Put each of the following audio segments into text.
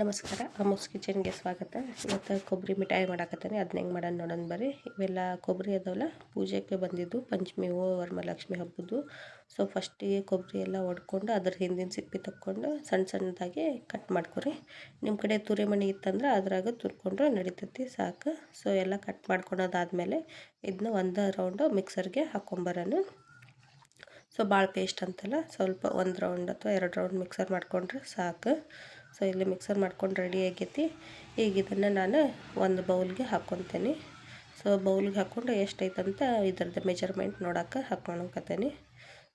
ನಮಸ್ಕಾರ ಅಮೋಸ್ ಕಿಚನ್ಗೆ ಸ್ವಾಗತ. ಇವತ್ತು ಕೊಬ್ಬರಿ ಮಿಠಾಯಿ ಮಾಡಾಕತ್ತೀನಿ. ಅದನ್ನ ಹೆಂಗೆ ಮಾಡೋಣ ನೋಡೋಣ ಬರ್ರಿ. ಇವೆಲ್ಲ ಕೊಬ್ಬರಿ ಅದಾವಲ್ಲ, ಪೂಜೆಗೆ ಬಂದಿದ್ದು ಪಂಚಮಿ ಓ ವರಮಹಾಲಕ್ಷ್ಮಿ ಹಬ್ಬದ್ದು. ಸೊ ಫಸ್ಟಿಗೆ ಕೊಬ್ಬರಿ ಎಲ್ಲ ಒಡ್ಕೊಂಡು, ಅದ್ರ ಹಿಂದಿನ ಸಿಪ್ಪೆ ತಕ್ಕೊಂಡು ಸಣ್ಣ ಸಣ್ಣದಾಗಿ ಕಟ್ ಮಾಡ್ಕೊರಿ. ನಿಮ್ಮ ಕಡೆ ತುರಿಮಣಿ ಇತ್ತಂದ್ರೆ ಅದ್ರಾಗ ತುರ್ಕೊಂಡ್ರೆ ನಡೀತೈತಿ, ಸಾಕು. ಸೊ ಎಲ್ಲ ಕಟ್ ಮಾಡ್ಕೊಳೋದಾದಮೇಲೆ ಇದನ್ನ ಒಂದು ರೌಂಡು ಮಿಕ್ಸರ್ಗೆ ಹಾಕ್ಕೊಂಬರೋಣ ಸೊ ಭಾಳ ಪೇಸ್ಟ್ ಅಂತಲ್ಲ, ಸ್ವಲ್ಪ ಒಂದು ರೌಂಡ್ ಅಥವಾ ಎರಡು ರೌಂಡ್ ಮಿಕ್ಸರ್ ಮಾಡಿಕೊಂಡ್ರೆ ಸಾಕು. ಸೊ ಇಲ್ಲಿ ಮಿಕ್ಸರ್ ಮಾಡ್ಕೊಂಡು ರೆಡಿ ಆಗೈತಿ. ಈಗ ಇದನ್ನು ನಾನು ಒಂದು ಬೌಲ್ಗೆ ಹಾಕ್ಕೊತೀನಿ ಸೊ ಬೌಲ್ಗೆ ಹಾಕ್ಕೊಂಡು ಎಷ್ಟೈತಂತ ಇದ್ರದ್ದು ಮೆಜರ್ಮೆಂಟ್ ನೋಡೋಕೆ ಹಾಕ್ಕೊಳಕತ್ತೀನಿ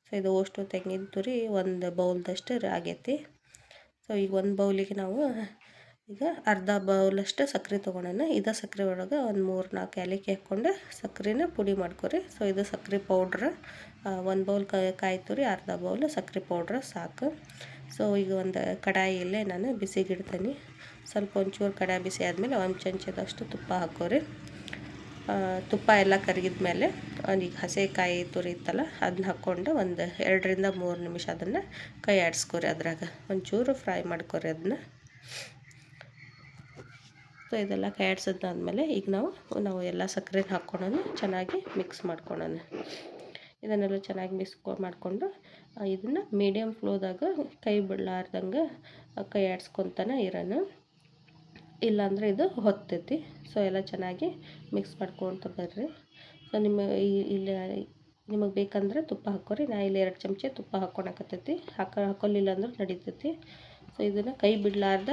ಸೊ ಇದು ಅಷ್ಟು ತೆಂಗಿನ ತುರಿ ಒಂದು ಬೌಲ್ದಷ್ಟು ಆಗೈತಿ. ಸೊ ಈಗ ಒಂದು ಬೌಲಿಗೆ ನಾವು ಈಗ ಅರ್ಧ ಬೌಲಷ್ಟು ಸಕ್ಕರೆ ತೊಗೊಳೋಣ ಇದು ಸಕ್ಕರೆ ಒಳಗೆ ಒಂದು ಮೂರು ನಾಲ್ಕು ಏಲಕ್ಕಿ ಹಾಕ್ಕೊಂಡು ಸಕ್ಕರೆನ ಪುಡಿ ಮಾಡ್ಕೊರಿ. ಸೊ ಇದು ಸಕ್ಕರೆ ಪೌಡ್ರ್ ಒಂದು ಬೌಲ್ ಕಾಯಿ ತುರಿ ಅರ್ಧ ಬೌಲ್ ಸಕ್ಕರೆ ಪೌಡ್ರ್ ಸಾಕು. ಸೊ ಈಗ ಒಂದು ಕಡಾಯಿಯಲ್ಲೇ ನಾನು ಬಿಸಿಗಿಡ್ತೀನಿ. ಸ್ವಲ್ಪ ಒಂಚೂರು ಕಡಾಯಿ ಬಿಸಿ ಆದಮೇಲೆ ಒಂದು ಚಮಚದಷ್ಟು ತುಪ್ಪ ಹಾಕೋರಿ. ತುಪ್ಪ ಎಲ್ಲ ಕರಗಿದ ಮೇಲೆ ಈಗ ಹಸೆಕಾಯಿ ತುರಿ ಇತ್ತಲ್ಲ ಅದನ್ನ ಹಾಕ್ಕೊಂಡು ಒಂದು ಎರಡರಿಂದ ಮೂರು ನಿಮಿಷ ಅದನ್ನು ಕೈ ಆಡಿಸ್ಕೊರಿ ಅದ್ರಾಗ. ಒಂಚೂರು ಫ್ರೈ ಮಾಡ್ಕೊರಿ ಅದನ್ನ ಸೊ ಇದೆಲ್ಲ ಕೈ ಆಡ್ಸಿದ್ದಾದ್ಮೇಲೆ ಈಗ ನಾವು ನಾವು ಎಲ್ಲ ಸಕ್ಕರೆನ ಹಾಕ್ಕೊಳ್ಳೋಣ ಚೆನ್ನಾಗಿ ಮಿಕ್ಸ್ ಮಾಡ್ಕೊಳ್ಳೋಣ ಇದನ್ನೆಲ್ಲ ಚೆನ್ನಾಗಿ ಮಿಕ್ಸ್ ಮಾಡಿಕೊಂಡು ಇದನ್ನು ಮೀಡಿಯಮ್ ಫ್ಲೋದಾಗ ಕೈ ಬಿಡಲಾರ್ದಂಗೆ ಕೈ ಆಡ್ಸ್ಕೊತಾನೆ ಇರೋಣ ಇಲ್ಲಾಂದರೆ ಇದು ಹೊತ್ತೈತಿ. ಸೊ ಎಲ್ಲ ಚೆನ್ನಾಗಿ ಮಿಕ್ಸ್ ಮಾಡ್ಕೊತ ಬರ್ರಿ. ಸೊ ನಿಮ್ಮ ಇಲ್ಲಿ ನಿಮಗೆ ಬೇಕಂದ್ರೆ ತುಪ್ಪ ಹಾಕೋರಿ. ನಾ ಇಲ್ಲಿ ಎರಡು ಚಮಚೆ ತುಪ್ಪ ಹಾಕ್ಕೊಳಕತ್ತೈತಿ ಹಾಕ ಹಾಕೊಲಿಲ್ಲ ಅಂದ್ರೆ ನಡೀತೈತಿ. ಸೊ ಇದನ್ನು ಕೈ ಬಿಡಲಾರ್ದ,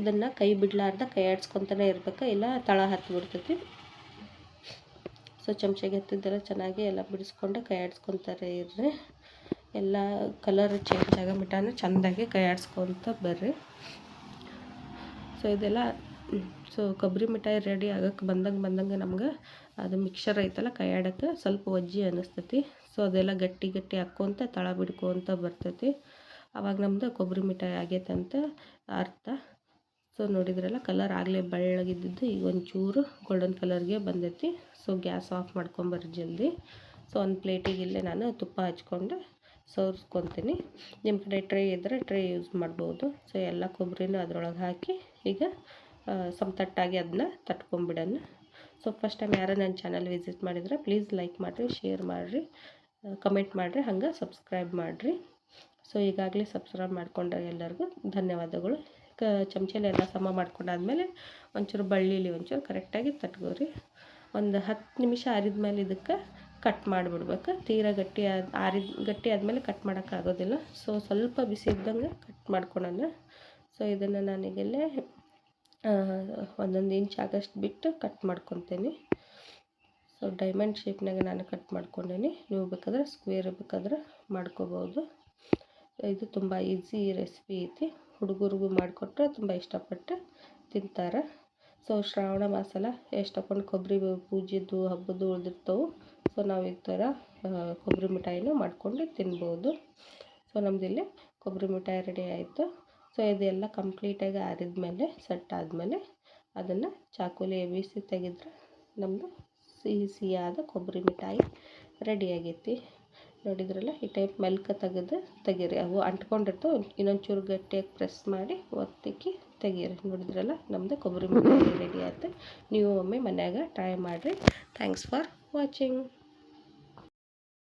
ಇದನ್ನು ಕೈ ಬಿಡಲಾರ್ದ ಕೈ ಆಡ್ಸ್ಕೊತಾನೆ ಇರ್ಬೇಕು. ಇಲ್ಲ ತಳ ಹತ್ತಿ ಬಿಡ್ತೈತಿ ಸೊ ಚಮಚಗೆ ಎತ್ತಿದ್ದೆಲ್ಲ ಚೆನ್ನಾಗಿ ಎಲ್ಲ ಬಿಡಿಸ್ಕೊಂಡು ಕೈ ಆಡಿಸ್ಕೊತಾರೆ ಇರ್ರಿ. ಎಲ್ಲ ಕಲರ್ ಚೇಂಜ್ ಆಗೋ ಚೆಂದಾಗಿ ಕೈ ಆಡಿಸ್ಕೊತ ಬರ್ರಿ. ಸೊ ಇದೆಲ್ಲ ಸೊ ಕೊಬ್ಬರಿ ಮಿಠಾಯಿ ರೆಡಿ ಆಗಕ್ಕೆ ಬಂದಂಗೆ ಬಂದಂಗೆ ನಮ್ಗೆ ಅದು ಮಿಕ್ಸರ್ ಐತಲ್ಲ ಕೈ ಆಡೋಕ್ಕೆ ಸ್ವಲ್ಪ ಒಜ್ಜಿ ಅನ್ನಿಸ್ತೈತಿ ಸೊ ಅದೆಲ್ಲ ಗಟ್ಟಿ ಗಟ್ಟಿ ಹಾಕ್ಕೊಂತ ತಳ ಬಿಡ್ಕೊತ ಬರ್ತೈತಿ. ಆವಾಗ ನಮ್ದು ಕೊಬ್ಬರಿ ಮಿಠಾಯಿ ಆಗೈತೆ ಅಂತ ಅರ್ಥ. ಸೊ ನೋಡಿದ್ರಲ್ಲ ಕಲರ್ ಆಗಲೇ ಬೆಳ್ಳಗಿದ್ದಿದ್ದು, ಈಗ ಒಂಚೂರು ಗೋಲ್ಡನ್ ಕಲರ್ಗೆ ಬಂದೈತಿ. ಸೊ ಗ್ಯಾಸ್ ಆಫ್ ಮಾಡ್ಕೊಂಬರ್ರಿ ಜಲ್ದಿ. ಸೊ ಒಂದು ಪ್ಲೇಟಿಗೆ ಇಲ್ಲೇ ನಾನು ತುಪ್ಪ ಹಚ್ಕೊಂಡು ಸೋರಿಸ್ಕೊತೀನಿ. ನಿಮ್ಮ ಕಡೆ ಟ್ರೇ ಇದ್ದರೆ ಟ್ರೇ ಯೂಸ್ ಮಾಡ್ಬೋದು. ಸೊ ಎಲ್ಲ ಕೊಬ್ಬರಿನೂ ಅದ್ರೊಳಗೆ ಹಾಕಿ ಈಗ ಸಮತಟ್ಟಾಗಿ ಅದನ್ನ ತಟ್ಕೊಂಬಿಡೋಣ. ಸೊ ಫಸ್ಟ್ ಟೈಮ್ ಯಾರು ನನ್ನ ಚಾನಲ್ ವಿಸಿಟ್ ಮಾಡಿದ್ರೆ ಪ್ಲೀಸ್ ಲೈಕ್ ಮಾಡಿರಿ ಶೇರ್ ಮಾಡಿರಿ ಕಮೆಂಟ್ ಮಾಡಿರಿ, ಹಂಗೆ ಸಬ್ಸ್ಕ್ರೈಬ್ ಮಾಡಿರಿ. ಸೊ ಈಗಾಗಲೇ ಸಬ್ಸ್ಕ್ರೈಬ್ ಮಾಡ್ಕೊಂಡ್ರೆ ಎಲ್ಲರಿಗೂ ಧನ್ಯವಾದಗಳು. ಕ ಚಮಚಲೆಲ್ಲ ಸಮ ಮಾಡ್ಕೊಂಡಾದ್ಮೇಲೆ ಒಂಚೂರು ಬಳ್ಳಿಲಿ ಒಂಚೂರು ಕರೆಕ್ಟಾಗಿ ತಟ್ಕೋರಿ. ಒಂದು ಹತ್ತು ನಿಮಿಷ ಆರಿದ ಮೇಲೆ ಇದಕ್ಕೆ ಕಟ್ ಮಾಡಿಬಿಡ್ಬೇಕು. ತೀರಾ ಗಟ್ಟಿ ಆದ, ಆರಿದ, ಗಟ್ಟಿ ಆದಮೇಲೆ ಕಟ್ ಮಾಡೋಕ್ಕಾಗೋದಿಲ್ಲ. ಸೊ ಸ್ವಲ್ಪ ಬಿಸಿ ಇದ್ದಂಗೆ ಕಟ್ ಮಾಡ್ಕೊಳೋಣ. ಸೊ ಇದನ್ನು ನಾನೀಗಲ್ಲೇ ಒಂದೊಂದು ಇಂಚ್ ಆಗಷ್ಟು ಬಿಟ್ಟು ಕಟ್ ಮಾಡ್ಕೊತೀನಿ. ಸೊ ಡೈಮಂಡ್ ಶೇಪ್ನಾಗ ನಾನು ಕಟ್ ಮಾಡ್ಕೊಂಡೇನಿ. ನೀವು ಬೇಕಾದ್ರೆ ಸ್ಕ್ವೇರ್ ಬೇಕಾದ್ರೆ ಮಾಡ್ಕೋಬೋದು. ಇದು ತುಂಬ ಈಸಿ ರೆಸಿಪಿ ಐತಿ. ಹುಡುಗರಿಗೂ ಮಾಡಿಕೊಟ್ರೆ ತುಂಬ ಇಷ್ಟಪಟ್ಟು ತಿಂತಾರೆ. ಸೊ ಶ್ರಾವಣ ಮಾಸಲ್ಲ ಎಷ್ಟೊಂದು ಕೊಬ್ಬರಿ ಪೂಜೆದು ಹಬ್ಬದ್ದು ಉಳಿದಿರ್ತವೆ. ಸೊ ನಾವು ಈ ಥರ ಕೊಬ್ಬರಿ ಮಿಠಾಯಿನೂ ಮಾಡ್ಕೊಂಡು ತಿನ್ಬೋದು. ಸೊ ನಮ್ಮದಿಲ್ಲಿ ಕೊಬ್ಬರಿ ಮಿಠಾಯಿ ರೆಡಿ ಆಯಿತು. ಸೊ ಇದೆಲ್ಲ ಕಂಪ್ಲೀಟಾಗಿ ಆರಿದ ಸೆಟ್ ಆದಮೇಲೆ ಅದನ್ನು ಚಾಕುಲಿ ಎಬ್ಬಿಸಿ ತೆಗೆದ್ರೆ ನಮ್ಮದು ಸಿಹಿ ಸಿಹಿಯಾದ ಕೊಬ್ಬರಿ ಮಿಠಾಯಿ ರೆಡಿ ಆಗೈತಿ. ನೋಡಿದ್ರಲ್ಲ, ಈ ಟೈಪ್ ಮೆಲ್ಕ ತೆಗೆದು ತೆಗೀರಿ. ಅವು ಅಂಟ್ಕೊಂಡಿರ್ತವೆ ಇನ್ನೊಂದು ಚೂರು ಗಟ್ಟಿಯಾಗಿ ಪ್ರೆಸ್ ಮಾಡಿ ಒತ್ತಿಕ್ಕಿ ತೆಗೀರಿ. ನೋಡಿದ್ರಲ್ಲ ನಮ್ಮದು ಕೊಬ್ಬರಿ ರೆಡಿ ಆಯ್ತು. ನೀವು ಒಮ್ಮೆ ಮನ್ಯಾಗ ಟ್ರೈ ಮಾಡಿರಿ. Thanks for watching